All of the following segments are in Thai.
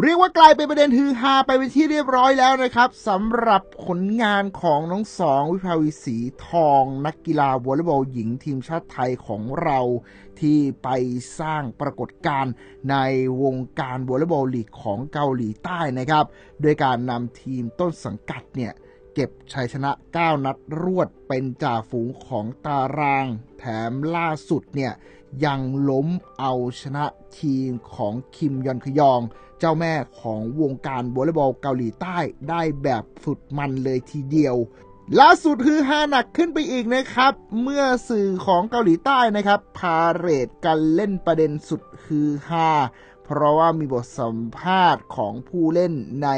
เรียกว่ากลายเป็นประเด็นฮือฮาไปเป็นที่เรียบร้อยแล้วนะครับสำหรับผลงานของน้องสองวิภาวีสีทองนักกีฬาวอลเลย์บอลหญิงทีมชาติไทยของเราที่ไปสร้างปรากฏการณ์ในวงการวอลเลย์บอลลีกของเกาหลีใต้นะครับ โดยการนำทีมต้นสังกัดเนี่ย เก็บชัยชนะ 9 นัดรวดเป็นจ่าฝูงของตาราง แถมล่าสุดเนี่ย ยังล้มเอาชนะทีมของคิมยอนคยอง เจ้าแม่ของวงการวอลเลย์บอลเกาหลีใต้ได้แบบสุดมันเลยทีเดียวล่าสุดคือฮาหนักขึ้นไปอีกนะครับ เมื่อสื่อของเกาหลีใต้นะครับ พาเรตกันเล่นประเด็นสุดฮือฮา ราะว่ามีบทสัมภาษณ์ของผู้เล่นใน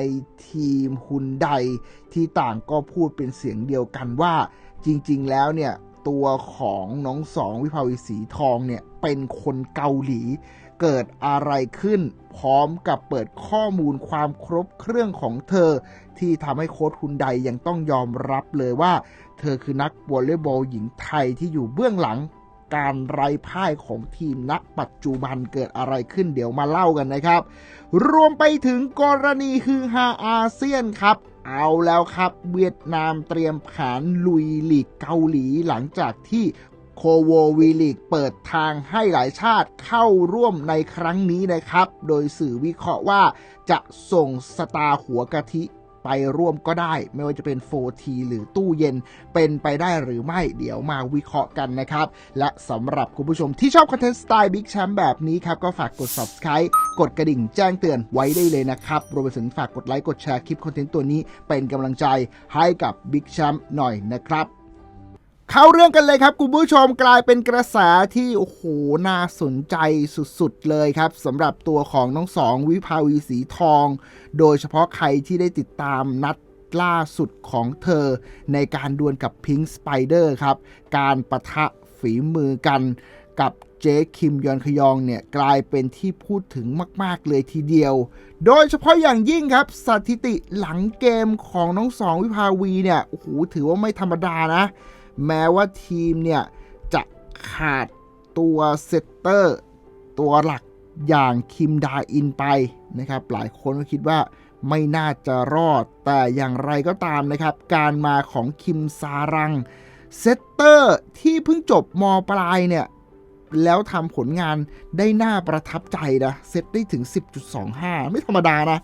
ทีมฮุนไดที่ต่างก็พูดเป็นเสียงเดียวกันว่าจริงๆแล้วเนี่ยตัวของน้องสองวิภาวีสีทองเนี่ยเป็นคนเกาหลี เกิดอะไรขึ้น พร้อมกับเปิดข้อมูลความครบเครื่องของเธอ ที่ทำให้โค้ชฮุนไดยังต้องยอมรับเลยว่า เธอคือนักวอลเลย์บอลหญิงไทยที่อยู่เบื้องหลัง การไร้พ่ายของทีมณปัจจุบันเกิดอะไรขึ้นเดี๋ยวมาเล่ากันนะครับ รวมไปถึงกรณีฮือฮาอาเซียนครับ เอาแล้วครับ เวียดนามเตรียมแผนลุยลีกเกาหลีหลังจากที่โคโววีลีกเปิดทางให้หลายชาติเข้าร่วมในครั้งนี้นะครับ โดยสื่อวิเคราะห์ว่าจะส่งสตาร์หัวกะทิ ไปร่วมก็ได้ ไม่ว่าจะเป็น 4T หรือตู้เย็นเป็นไปได้หรือไม่เดี๋ยวมาวิเคราะห์กันนะครับ และสำหรับคุณผู้ชมที่ชอบคอนเทนต์สไตล์บิ๊กแชมป์แบบนี้ครับ ก็ฝากกด subscribe กดกระดิ่งแจ้งเตือนไว้ได้เลยนะครับรวมไปถึงฝากกดไลค์กดแชร์คลิปคอนเทนต์ตัวนี้เป็นกำลังใจให้กับบิ๊กแชมป์หน่อยนะครับ เข้าเรื่องกันเลยครับคุณผู้ชมกลายเป็นกระแสที่โอ้โหน่าสนใจสุดๆเลยครับสำหรับตัวของน้องสองวิภาวีสีทอง โดยเฉพาะใครที่ได้ติดตามนัดล่าสุดของเธอ ในการดวลกับพิง k ์สไปเดอร์ครับ การประทะฝีมือกันกับเจ๊คิมยอนคยองเนี่ยกลายเป็นที่พูดถึงมากๆเลยทีเดียว โดยเฉพาะอย่างยิ่งครับ สถิติหลังเกมของน้องสองวิภาวีเนี่ยโอ้โหถือว่าไม่ธรรมดานะ แม้ว่าทีมเนี่ย จะขาดตัวเซตเตอร์ ตัวหลักอย่างคิมดาอินไปนะครับ หลายคนก็คิดว่าไม่น่าจะรอด แต่อย่างไรก็ตามนะครับ การมาของคิมซารังเซตเตอร์ที่เพิ่งจบมปลายเนี่ย แล้วทำผลงานได้น่าประทับใจนะ เซตได้ถึง 10.25 ไม่ธรรมดานะ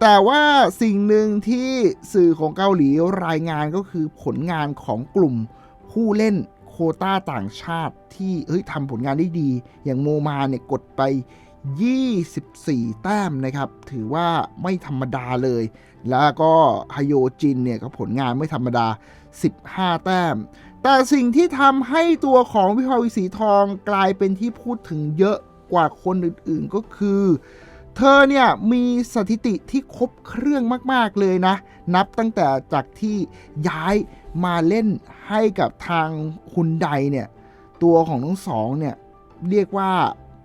แต่ว่าสิ่งหนึ่งที่สื่อของเกาหลีรายงานก็คือผลงานของกลุ่ม ผู้เล่นโคต้าต่างชาติที่เฮ้ยทำผลงานได้ดี อย่างโมมาเนี่ยกดไป 24 แต้มนะครับ ถือว่าไม่ธรรมดาเลย แล้วก็ฮโยจินเนี่ยก็ผลงานไม่ธรรมดา 15 แต้ม แต่สิ่งที่ทำให้ตัวของวิภาวีสีทองกลายเป็นที่พูดถึงเยอะกว่าคนอื่นๆก็คือเธอเนี่ยมีสถิติที่ครบเครื่องมาก ๆ เลยนะ นับตั้งแต่จากที่ย้าย มาเล่นให้กับทางคุณใดเนี่ย ตัวของทั้งสองเนี่ย เรียกว่า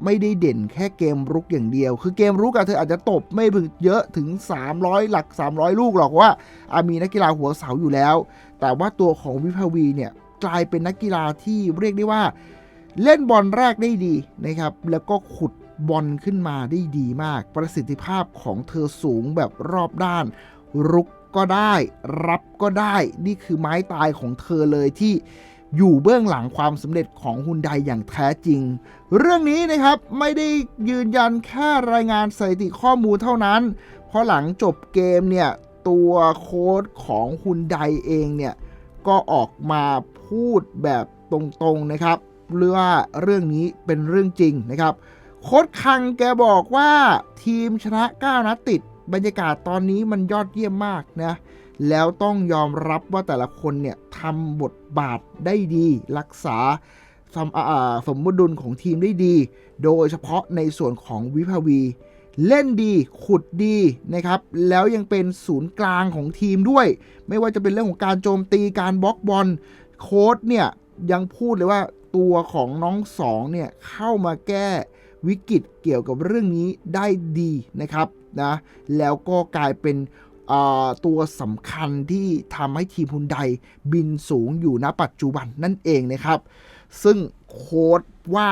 ไม่ได้เด่นแค่เกมรุกอย่างเดียว คือเกมรุกอะเธออาจจะตบไม่ถึงเยอะถึง 300 หลัก 300 ลูกหรอกว่าอามีนักกีฬาหัวเสาอยู่แล้ว แต่ว่าตัวของวิภาวีเนี่ยกลายเป็นนักกีฬาที่เรียกได้ว่า เล่นบอลแรกได้ดีนะครับ แล้วก็ขุดบอลขึ้นมาได้ดีมาก ประสิทธิภาพของเธอสูงแบบรอบด้าน รุก ก็ได้ รับก็ได้ นี่คือไม้ตายของเธอเลยที่อยู่เบื้องหลังความสำเร็จของฮุนไดอย่างแท้จริง เรื่องนี้นะครับไม่ได้ยืนยันแค่รายงานสถิติข้อมูลเท่านั้น เพราะหลังจบเกมเนี่ย ตัวโค้ดของฮุนไดเองเนี่ย ก็ออกมาพูดแบบตรงๆนะครับเรื่องว่าเรื่องนี้เป็นเรื่องจริงนะครับ โค้ดคังแกบอกว่าทีมชนะ 9 นัดติด บรรยากาศตอนนี้มันยอดเยี่ยมมากนะ แล้วต้องยอมรับว่าแต่ละคนเนี่ยทำบทบาทได้ดี รักษาสมสมดุลของทีมได้ดี โดยเฉพาะในส่วนของวิภาวี เล่นดีขุดดีนะครับ แล้วยังเป็นศูนย์กลางของทีมด้วย ไม่ว่าจะเป็นเรื่องของการโจมตีการบล็อกบอลโค้ดเนี่ยยังพูดเลยว่าตัวของน้องสองเนี่ยเข้ามาแก้วิกฤตเกี่ยวกับเรื่องนี้ได้ดีนะครับ นะ แล้วก็กลายเป็นตัวสำคัญที่ทำให้ทีมฮุนไดบินสูงอยู่ณปัจจุบันนั่นเองนะครับ ซึ่งโค้ดว่า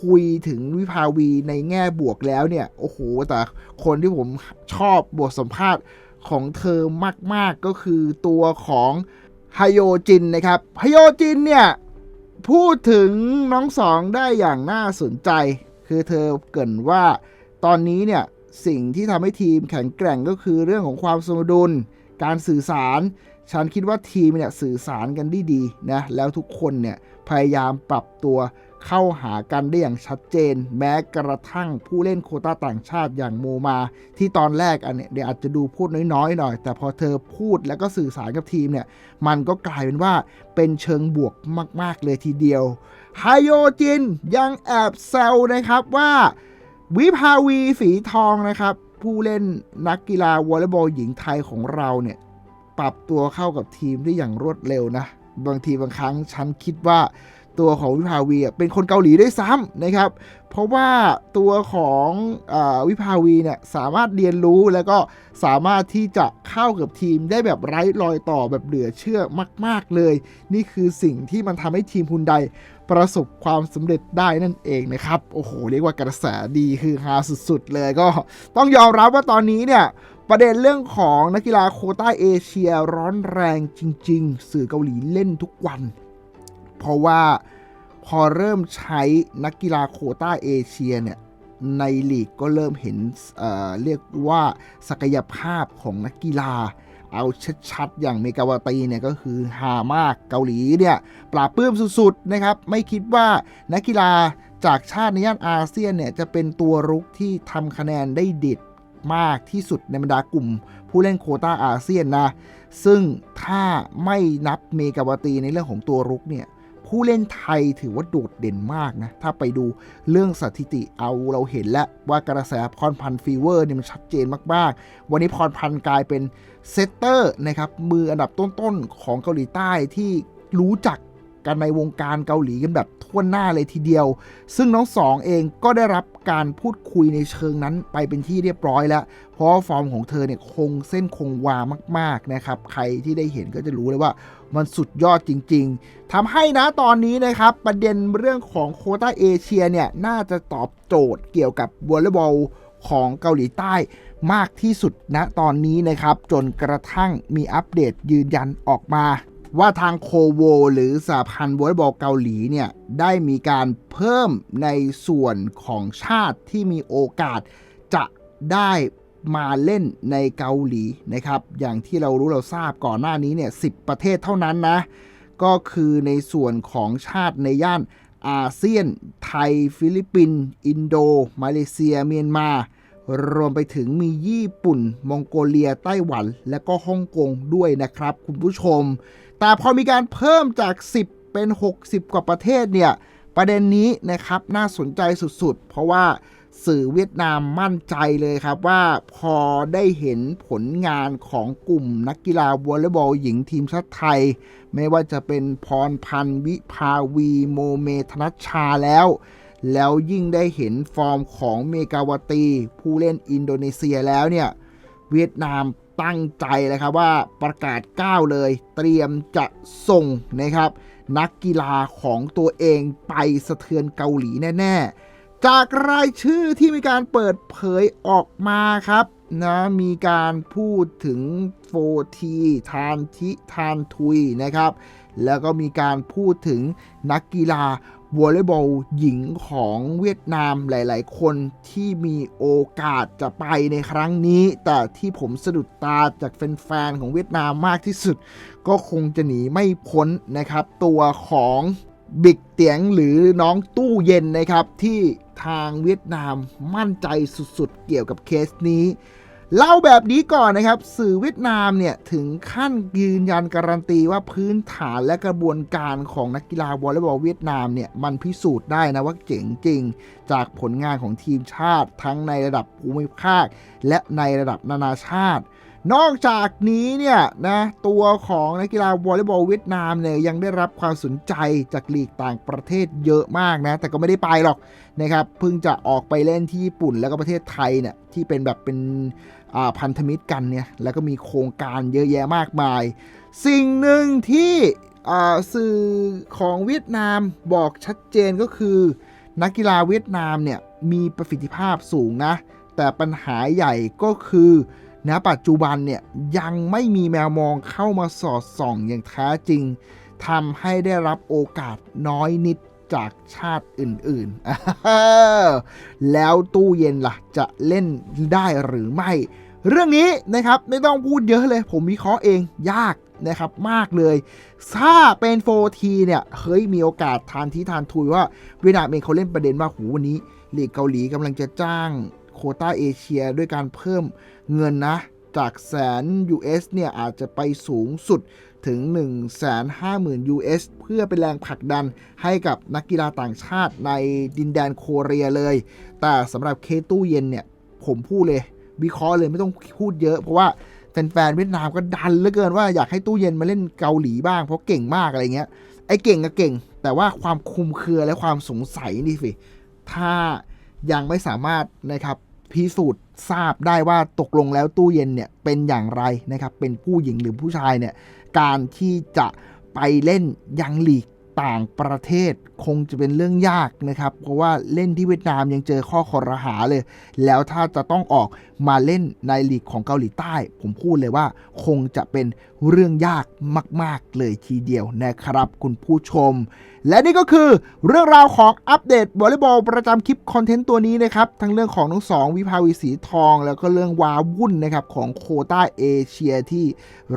คุยถึงวิภาวีในแง่บวกแล้วเนี่ย โอ้โห แต่คนที่ผมชอบบทสัมภาษณ์ของเธอมาก ๆ ก็คือตัวของไฮโยจินนะครับไฮโยจินเนี่ย พูดถึงน้องสองได้อย่างน่าสนใจ คือเธอเกินว่าตอนนี้เนี่ย สิ่งที่ทำให้ทีมแข็งแกร่งก็คือเรื่องของความสมดุล การสื่อสาร ฉันคิดว่าทีมเนี่ยสื่อสารกันได้ดีนะ แล้วทุกคนเนี่ยพยายามปรับตัวเข้าหากันได้อย่างชัดเจน แม้กระทั่งผู้เล่นโคต้าต่างชาติอย่างโมมา ที่ตอนแรกอันเนี่ยเดี๋ยวอาจจะดูพูดน้อยๆหน่อย แต่พอเธอพูดแล้วก็สื่อสารกับทีมเนี่ย มันก็กลายเป็นว่าเป็นเชิงบวกมาก ๆ เลยทีเดียวไฮโยจินยังแอบแซวนะครับว่า วิภาวีฝีทองนะครับ ผู้เล่นนักกีฬาวอลเลย์บอลหญิงไทยของเราเนี่ย ปรับตัวเข้ากับทีมได้อย่างรวดเร็วนะ บางทีบางครั้งฉันคิดว่าตัวของวิภาวีเป็นคนเกาหลีด้วยซ้ำนะครับ เพราะว่าตัวของอวิภาวีเนี่ยสามารถเรียนรู้แล้วก็สามารถที่จะเข้ากับทีมได้แบบไร้รอยต่อแบบเหลือเชื่อมาก ๆเลย นี่คือสิ่งที่มันทำให้ทีมฮุนได ประสบความสำเร็จได้นั่นเองนะครับ โอ้โห เรียกว่ากระแสดีคือฮาสุดๆ เลยก็ต้องยอมรับว่าตอนนี้เนี่ยประเด็นเรื่องของนักกีฬาโคต้าเอเชียร้อนแรงจริง ๆ สื่อเกาหลีเล่นทุกวัน เพราะว่าพอเริ่มใช้นักกีฬาโคต้าเอเชียเนี่ยในลีกก็เริ่มเห็นเอ่อเรียกว่าศักยภาพของนักกีฬา เอาชัดๆ อย่างเมกาวาตีเนี่ยก็คือฮามากเกาหลีเนี่ยปราบปื้มสุดๆนะครับ ไม่คิดว่านักกีฬาจากชาติในย่านอาเซียนเนี่ยจะเป็นตัวรุกที่ทำคะแนนได้เด็ดมากที่สุดในบรรดากลุ่ม ผู้เล่นโควต้าอาเซียนนะ ซึ่งถ้าไม่นับเมกาวาตีในเรื่องของตัวรุกเนี่ย ผู้เล่นไทยถือว่าโดดเด่นมากนะ ถ้าไปดูเรื่องสถิติเอาเราเห็นแล้วว่ากระแสพรพันธ์ฟีเวอร์เนี่ยมันชัดเจนมากๆ วันนี้พรพันธ์กลายเป็นเซตเตอร์นะครับมืออันดับต้นๆของเกาหลีใต้ที่รู้จัก กันในวงการเกาหลีกันแบบทั่วหน้าเลยทีเดียว ซึ่งน้องสองเองก็ได้รับการพูดคุยในเชิงนั้นไปเป็นที่เรียบร้อยแล้ว เพราะฟอร์มของเธอเนี่ยคงเส้นคงวามากๆนะครับ ใครที่ได้เห็นก็จะรู้เลยว่ามันสุดยอดจริง ๆทำให้นะตอนนี้นะครับ ประเด็นเรื่องของโคต้าเอเชียเนี่ยน่าจะตอบโจทย์เกี่ยวกับวอลเลย์บอลของเกาหลีใต้มากที่สุดณตอนนี้นะครับ จนกระทั่งมีอัปเดตยืนยันออกมา ว่าทางโคโวหรือสหพันธ์วอลเลย์บอลเกาหลีเนี่ยได้มีการเพิ่มในส่วนของชาติที่มีโอกาสจะได้มาเล่นในเกาหลีนะครับ อย่างที่เรารู้เราทราบก่อนหน้านี้เนี่ยสิประเทศเท่านั้นนะ ก็คือในส่วนของชาติในย่านอาเซียน ไทย ฟิลิปปินส์อินโด มาเลเซีย เมียนมา รวมไปถึงมีญี่ปุ่น มองโกเลีย ไต้หวัน และก็ฮ่องกงด้วยนะครับ คุณผู้ชม แต่พอมีการเพิ่มจาก 10 เป็น 60 กว่าประเทศเนี่ย ประเด็นนี้นะครับน่าสนใจสุดๆ เพราะว่าสื่อเวียดนามมั่นใจเลยครับว่าพอได้เห็นผลงานของกลุ่มนักกีฬาวอลเลย์บอลหญิงทีมชาติไทย ไม่ว่าจะเป็นพรพันธ์วิภาวีโมเมธนัชชาแล้ว แล้วยิ่งได้เห็นฟอร์มของเมกาวตี ผู้เล่นอินโดนีเซียแล้วเนี่ยเวียดนาม ตั้งใจเลยครับว่าประกาศก้าวเลย เตรียมจะส่งนะครับ นักกีฬาของตัวเองไปสะเทือนเกาหลีแน่ ๆ จากรายชื่อที่มีการเปิดเผยออกมาครับนะมีการพูดถึงโฟทีทานทิทานทุยนะครับ แล้วก็มีการพูดถึงนักกีฬา วอลเลย์บอลหญิงของเวียดนามหลาย ๆ คนที่มีโอกาสจะไปในครั้งนี้ แต่ที่ผมสะดุดตาจากแฟน ๆ ของเวียดนามมากที่สุด ก็คงจะหนีไม่พ้นนะครับ ตัวของบิ๊กเตียงหรือน้องตู้เย็นนะครับ ที่ทางเวียดนามมั่นใจสุด ๆ เกี่ยวกับเคสนี้ เล่าแบบนี้ก่อนนะครับ สื่อเวียดนามเนี่ยถึงขั้นยืนยันการันตีว่าพื้นฐานและกระบวนการของนักกีฬาวอลเลย์บอลเวียดนามเนี่ยมันพิสูจน์ได้นะว่าเจ๋งจริง จากผลงานของทีมชาติทั้งในระดับภูมิภาค และในระดับนานาชาติ นอกจากนี้เนี่ยนะตัวของนักกีฬาวอลเลย์บอลเวียดนามเนี่ยยังได้รับความสนใจจากลีกต่างประเทศเยอะมากนะ แต่ก็ไม่ได้ไปหรอกนะครับเพิ่งจะออกไปเล่นที่ญี่ปุ่นแล้วก็ประเทศไทยเนี่ยที่เป็นแบบเป็นพันธมิตรกันเนี่ยแล้วก็มีโครงการเยอะแยะมากมาย สิ่งหนึ่งที่สื่อของเวียดนามบอกชัดเจนก็คือ นักกีฬาเวียดนามเนี่ยมีประสิทธิภาพสูงนะ แต่ปัญหาใหญ่ก็คือ ณปัจจุบันเนี่ยยังไม่มีแมวมองเข้ามาสอดส่องอย่างแท้จริงทำให้ได้รับโอกาสน้อยนิดจากชาติอื่นๆ แล้วตู้เย็นล่ะจะเล่นได้หรือไม่ เรื่องนี้นะครับไม่ต้องพูดเยอะเลย ผมวิเคราะห์เองยากนะครับมากเลย ถ้าเป็น 4T เนี่ยเฮ้ยมีโอกาสทานที่ทานทุยว่าเวียดนามเองเขาเล่นประเด็นว่าหูวันนี้ลีกเกาหลีกำลังจะจ้าง โคต้าเอเชียด้วยการเพิ่มเงินนะ จากแสน US เนี่ย อาจจะไปสูงสุดถึง 150,000 US เพื่อเป็นแรงผลักดันให้กับนักกีฬาต่างชาติในดินแดนโคเรียเลย แต่สำหรับเคตู้เย็นเนี่ย ผมพูดเลย วิเคราะห์เลยไม่ต้องพูดเยอะเพราะว่าแฟนๆเวียดนามก็ดันเหลือเกินว่าอยากให้ตู้เย็นมาเล่นเกาหลีบ้างเพราะเก่งมากอะไรเงี้ยไอ้เก่งก็เก่ง แต่ว่าความคุมเครือและความสงสัยนี่สิถ้า ยังไม่สามารถนะครับพิสูจน์ทราบได้ว่าตกลงแล้วตู้เย็นเนี่ยเป็นอย่างไรนะครับเป็นผู้หญิงหรือผู้ชายเนี่ยการที่จะไปเล่นยังหลีก ต่างประเทศคงจะเป็นเรื่องยากนะครับ เพราะว่าเล่นที่เวียดนามยังเจอข้อคอรหาเลย แล้วถ้าจะต้องออกมาเล่นในลีกของเกาหลีใต้ ผมพูดเลยว่าคงจะเป็นเรื่องยากมาก ๆ เลยทีเดียวนะครับ คุณผู้ชม และนี่ก็คือเรื่องราวของอัปเดตวอลเลย์บอลประจำคลิปคอนเทนต์ตัวนี้นะครับ ทั้งเรื่องของน้องสองวิภาวีสีทอง แล้วก็เรื่องวาวุ่นนะครับของโคต้าเอเชียที่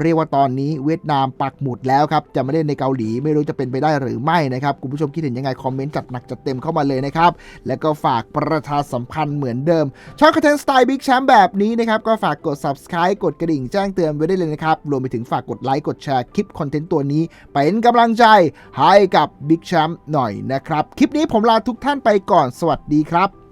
เรียกว่าตอนนี้เวียดนามปักหมุดแล้วครับจะไม่เล่นในเกาหลีไม่รู้จะเป็นไปได้หหรือไม่นะครับคุณผู้ชมคิดเห็นยังไงคอมเมนต์จัดหนักจัดเต็มเข้ามาเลยนะครับ แล้วก็ฝากประชาสัมพันธ์เหมือนเดิม ช่องคอนเทนต์สไตล์บิ๊กแชมป์แบบนี้นะครับ ก็ฝากกด subscribe กดกระดิ่งแจ้งเตือนไว้ได้เลยนะครับ รวมไปถึงฝากกดไลค์กดแชร์คลิปคอนเทนต์ตัวนี้ เป็นกำลังใจให้กับบิ๊กแชมป์หน่อยนะครับ คลิปนี้ผมลาทุกท่านไปก่อนสวัสดีครับ